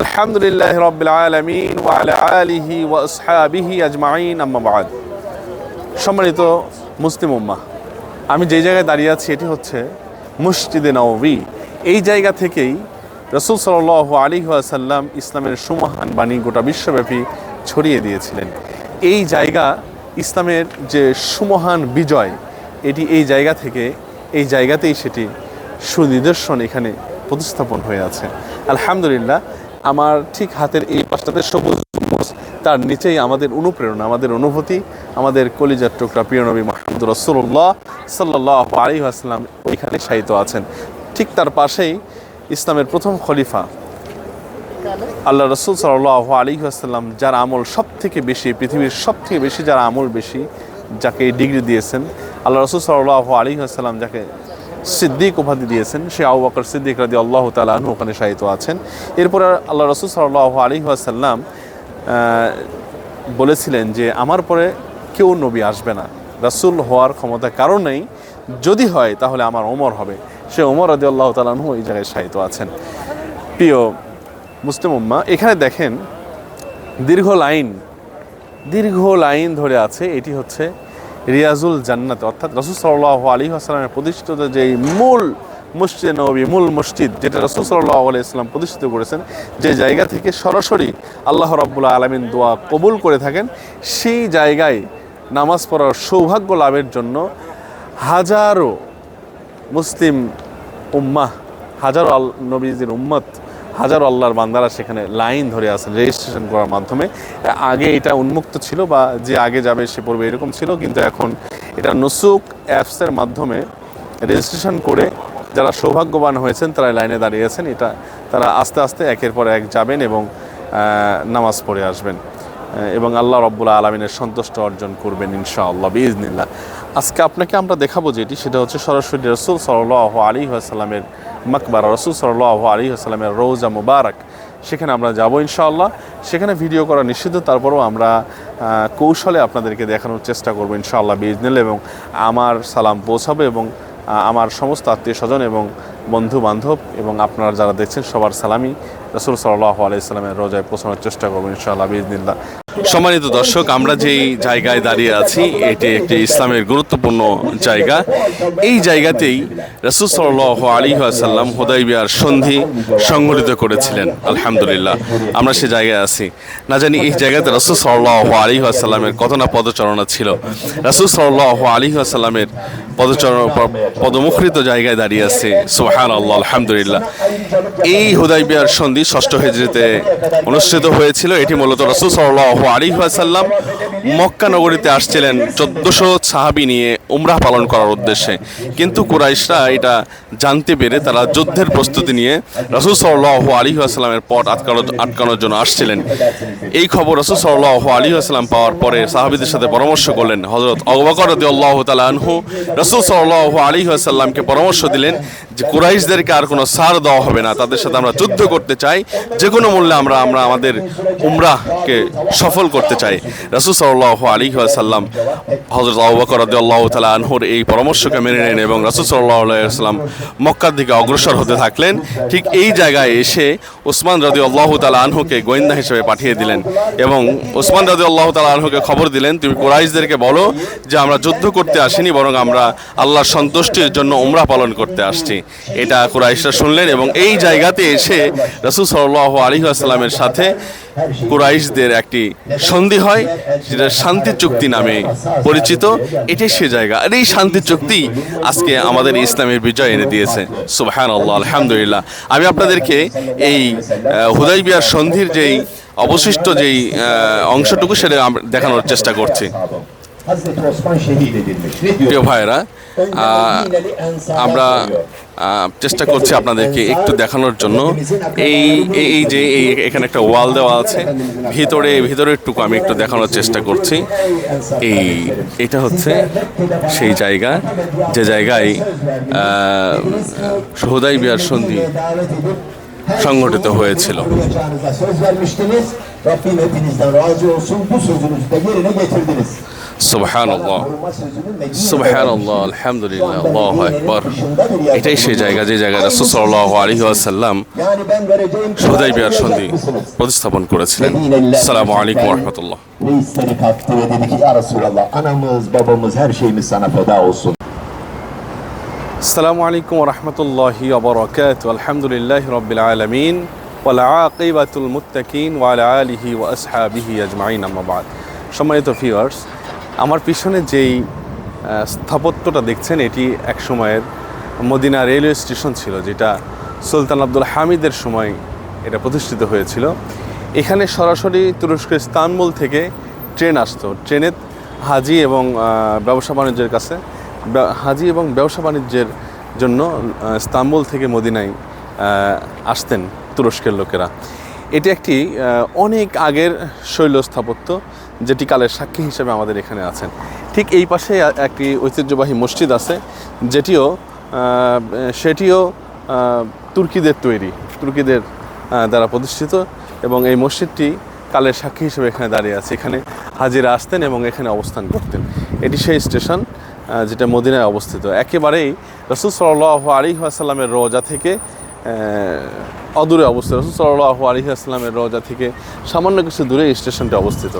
আলহামদুলিল্লাহ রবিল আলমিন ওয়ালা আলিহি ওয়াসহাবিহি আজমাইন আম্মাবাদ সম্মানিত মুসলিম উম্মা, আমি যেই জায়গায় দাঁড়িয়ে আছি, এটি হচ্ছে মুসজিদে নবী এই জায়গা থেকেই রসুল সাল আলী সাল্লাম ইসলামের সুমহান বাণী গোটা বিশ্বব্যাপী ছড়িয়ে দিয়েছিলেন। এই জায়গা, ইসলামের যে সুমহান বিজয়, এটি এই জায়গা থেকে, এই জায়গাতেই সেটি সুনিদর্শন এখানে প্রতিস্থাপন হয়ে আছে। আলহামদুলিল্লাহ আমার ঠিক হাতের এই পাশটাতে সবুজ তার নিচেই আমাদের অনুপ্রেরণা, আমাদের অনুভূতি, আমাদের কলিজার টুকরা। প্রিয় নবী মাহমুদ রসুল্লাহ সাল্লাহ আলী আসলাম ওইখানে শায়িত আছেন। ঠিক তার পাশেই ইসলামের প্রথম খলিফা, আল্লাহ রসুল সাল্লাহ আলী আসাল্লাম যার আমল সব থেকে বেশি, পৃথিবীর সব থেকে বেশি যার আমল বেশি, যাকে এই ডিগ্রি দিয়েছেন। আল্লাহ রসুল সাল্লাহ আলী আসাল্লাম যাকে সিদ্দিক উপাধি দিয়েছেন সে আবু বকর সিদ্দিক রাদি আল্লাহ তালু ওখানে শায়িত আছেন। এরপরে আল্লাহ রসুল সাল্লাহ আলী আসাল্লাম বলেছিলেন যে আমার পরে কেউ নবী আসবে না। রাসুল হওয়ার ক্ষমতা কারণ নেই যদি হয় তাহলে আমার ওমর হবে। সে ওমর রাদি আল্লাহ তালাহু এই জায়গায় শায়িত আছেন। প্রিয় মুসলিম উম্মা, এখানে দেখেন দীর্ঘ লাইন দীর্ঘ লাইন ধরে আছে, এটি হচ্ছে রিয়াজুল জান্নাত, অর্থাৎ রসুল সাল্লাহ আলী আসসালামের প্রতিষ্ঠিত যেই মূল মসজিদ নবী, মূল মসজিদ যেটা রসুল সাল্লাহ আলি ইসলাম প্রতিষ্ঠিত করেছেন, যে জায়গা থেকে সরাসরি আল্লাহ রব্বুল্লাহ আলমিন দোয়া কবুল করে থাকেন, সেই জায়গায় নামাজ পড়ার সৌভাগ্য লাভের জন্য হাজারো মুসলিম উম্মাহ, হাজারো আল নবীজির উম্মত হাজারো আল্লাহর বান্দারা সেখানে লাইন ধরে আছেন রেজিস্ট্রেশন করার মাধ্যমে। আগে এটা উন্মুক্ত ছিল বা যে আগে যাবে সে পড়বে এরকম ছিল, কিন্তু এখন এটা নসুক অ্যাপসের মাধ্যমে রেজিস্ট্রেশন করে যারা সৌভাগ্যবান হয়েছেন, তারা লাইনে দাঁড়িয়েছেন এটা তারা আস্তে আস্তে একের পর এক যাবেন এবং নামাজ পড়ে আসবেন। এবং আল্লাহ রব্বুল্লাহ আলমিনের সন্তুষ্ট অর্জন করবেন ইনশাআল্লাহ বিজনিল্লাহ আজকে আপনাকে আমরা দেখাবো যেটি, সেটা হচ্ছে সরাসরি রসুল সাল্লাহ আলী আসাল্লামের মাকবার। রসুল সাল্লাহ আলী আসাল্লামের রোজা মুবারক। সেখানে আমরা যাব ইনশাআল্লাহ। সেখানে ভিডিও করা নিষিদ্ধ। তারপরেও আমরা কৌশলে আপনাদেরকে দেখানোর চেষ্টা করব ইনশাআল্লাহ বিজনিল এবং আমার সালাম পৌঁছাবে এবং আমার সমস্ত আত্মীয় স্বজন এবং বন্ধু বান্ধব এবং আপনারা যারা দেখছেন সবার সালামি রসুল সাল্লাহ আলাইসাল্লামের রোজায় পৌঁছানোর চেষ্টা করব ইনশাআল্লাহ বিজনিল্লাহ সম্মানিত দর্শক, আমরা যেই জায়গায় দাঁড়িয়ে আছি, এটি একটি ইসলামের গুরুত্বপূর্ণ জায়গা। এই জায়গাতেই রসুল সাল্লাহ আলী আসাল্লাম হুদাইবিয়ার সন্ধি সংগঠিত করেছিলেন, আলহামদুলিল্লাহ। আমরা সে জায়গায় আছি। না জানি এই জায়গাতে রসুল সাল্লাহ আলী আসাল্লামের কত না পদচারণা ছিল। রসুল সাল্লাহ আলী আসাল্লামের পদচারণ, পদমুখরিত জায়গায় দাঁড়িয়ে আছে। সোহান আল্লাহ আলহামদুলিল্লাহ। এই হুদাইবিয়ার সন্ধি ষষ্ঠ হেজরিতে অনুষ্ঠিত হয়েছিল। এটি মূলত রসুল সাল্লাহ আলী সাল্লাম মক্কা নগরীতে আসছিলেন চোদ্দশো সাহাবি নিয়ে উমরাহ পালন করার উদ্দেশ্যে। কিন্তু কুরাইশরা এটা জানতে পেরে তারা যুদ্ধের প্রস্তুতি নিয়ে রসুল সাল্লাহ আলী আসসালামের পথ আটকানো আটকানোর জন্য আসছিলেন। এই খবর রসুল সাল্লাহ আলী আসসালাম পাওয়ার পরে সাহাবিদের সাথে পরামর্শ করলেন। হজরত অবকর আল্লাহ তালা আনহু রসুল সাল্লাহ আলী আসাল্লামকে পরামর্শ দিলেন যে কুরাইশদেরকে আর কোনো সার দেওয়া হবে না। তাদের সাথে আমরা যুদ্ধ করতে চাই। যে কোনো মূল্যে আমরা আমরা আমাদের উমরাহকে সফল করতে চাই। রসুল সাল্লাহ আলী সাল্লাম হজরত আবকর আল্লাহ তালা আনহুর এই পরামর্শকে মেনে নেন এবং রসুল সাল্লাহ সাল্লাম মক্কার দিকে অগ্রসর হতে থাকলেন। ঠিক এই জায়গায় এসে ওসমান রাজি আল্লাহ তালা আনহুকে গোয়েন্দা হিসেবে পাঠিয়ে দিলেন এবং ওসমান রাজি আল্লাহ তালা আনহুকে খবর দিলেন, তুমি কুরাইশদেরকে বলো যে আমরা যুদ্ধ করতে আসিনি, বরং আমরা আল্লাহর সন্তুষ্টির জন্য উমরা পালন করতে আসছি। এটা কুরাইশরা শুনলেন এবং এই জায়গাতে এসে রসুল সাল্লাহ আলী আসসালামের সাথে কুরাইশদের একটি সন্ধি হয়, যেটা শান্তি চুক্তি নামে পরিচিত। এটাই সে জায়গা। আর এই শান্তি চুক্তি আজকে আমাদের ইসলামের বিজয় এনে দিয়েছে। সুবহান আল্লাহ আলহামদুলিল্লাহ। আমি আপনাদেরকে এই হুদাইবিয়ার সন্ধির যেই অবশিষ্ট যেই অংশটুকু সেটা দেখানোর চেষ্টা করছি। Hazreti Osman şehit edilmiş. Ne diyor? প্রিয় ভাইয়েরা আমরা চেষ্টা করছি আপনাদেরকে একটু দেখানোর জন্য এই এই- যে এই এখানে একটা ওয়াল দেওয়া আছে ভিতরে ভিতরের টুকু আমি একটু দেখানোর চেষ্টা করছি এই এটা হচ্ছে সেই জায়গা যে জায়গায় সহদাই বিহার সন্ধি সংগঠিত হয়েছিল Uyacağınıza. Rabbim hepinizden razı olsun. Bu sözünüzü de yerine getirdiniz. সুবহানাল্লাহ সুবহানাল্লাহ. আলহামদুলিল্লাহ আল্লাহু আকবার এটাই সেই জায়গা যে জায়গায় রাসূল সাল্লাল্লাহু আলাইহি ওয়াসাল্লাম হুদাইবিয়ার সন্ধি? প্রতিস্থাপন করেছিলেন আসসালামু আলাইকুম gerçekten রহমতুল্লাহ. আসসালামু আলাইকুম রহমতুল্লাহি ওবরাকাত আলহামদুলিল্লাহ রবিল আলমিন মুত্তাকিন ওয়ালা আলিহি ওয়া আসহাবিহি আজমাইন আম্মাবাদ সম্মানিত ভিউয়ার্স আমার পিছনে যেই স্থাপত্যটা দেখছেন এটি এক সময়ের মদিনা রেলওয়ে স্টেশন ছিল যেটা সুলতান আব্দুল হামিদের সময় এটা প্রতিষ্ঠিত হয়েছিল। এখানে সরাসরি তুরস্কের ইস্তানবুল থেকে ট্রেন আসতো। ট্রেনে হাজি এবং ব্যবসা বাণিজ্যের কাছে হাজি এবং ব্যবসা বাণিজ্যের জন্য আহ, ইস্তাম্বুল থেকে মদিনায় আসতেন তুরস্কের লোকেরা। এটি একটি অনেক আগের শৈল স্থাপত্য যেটি কালের সাক্ষী হিসেবে আমাদের এখানে আছেন। ঠিক এই পাশে একটি ঐতিহ্যবাহী মসজিদ আছে, যেটিও সেটিও তুর্কিদের তৈরি, তুর্কিদের দ্বারা প্রতিষ্ঠিত এবং এই মসজিদটি কালের সাক্ষী হিসেবে এখানে দাঁড়িয়ে আছে। এখানে হাজিরা আসতেন এবং এখানে অবস্থান করতেন। এটি সেই স্টেশন যেটা মদিনায় অবস্থিত। একেবারেই রসুল সাল্লাহ আলী আসাল্লামের রোজা থেকে অদূরে অবস্থিত। রসুল সাল্লাহ আলী রোজা থেকে সামান্য কিছু দূরে স্টেশনটি অবস্থিত।